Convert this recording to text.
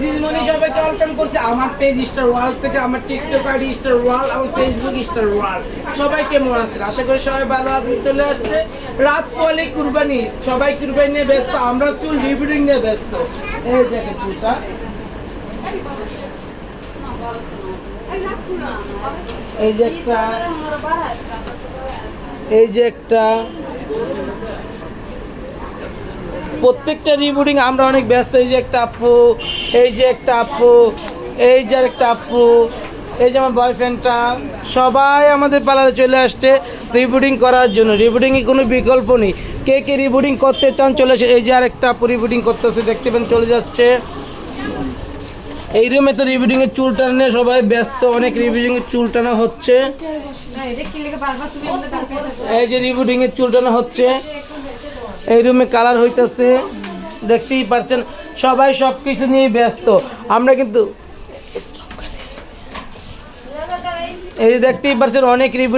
দিদিমণি সবাইকে ওয়েলকাম করছে, আমার পেজ স্টার ওয়াল থেকে আমার টিকটক আইডি স্টার ওয়াল আমার ফেসবুক স্টার ওয়াল সবাই কেমন আছেন? আশা করি সবাই ভালো আছেন, চলে আসছে রাত পলে কুরবানি। সবাই কুরবানি নিয়ে ব্যস্ত, আমরা চুল রিভিডিং নিয়ে ব্যস্ত। এই দেখে চুলটা। এই যে একটা এই যে একটা প্রত্যেকটা রিবুটিং আমরা অনেক ব্যস্ত। এই যে একটা আপু এই যে একটা আপু এই যে একটা আপু এই যে আমার বয়ফ্রেন্ডটা সবাই আমাদের পার্লারে চলে আসছে রিবুটিং করার জন্য। রিবুটিংয়ে কোনো বিকল্প নেই। কে কে রিবুটিং করতে চান চলে আসে। এই যে আরেকটা আপু রিবুটিং করতেছে দেখতে পেন চলে যাচ্ছে। এই রুমে তো রিবুটিং এর চুল টানে সবাই ব্যস্ত অনেক রিবুটিং এর চুল টানা হচ্ছে। এই যে রিবুটিং এর চুল টানা হচ্ছে। এই রুমে কালার হইতেছে। দেখতেই পারছেন, সবাই সব কিছু নিয়ে ব্যস্ত। আমরা কিন্তু এই দেখতেই পারছেন, অনেক রিভিউ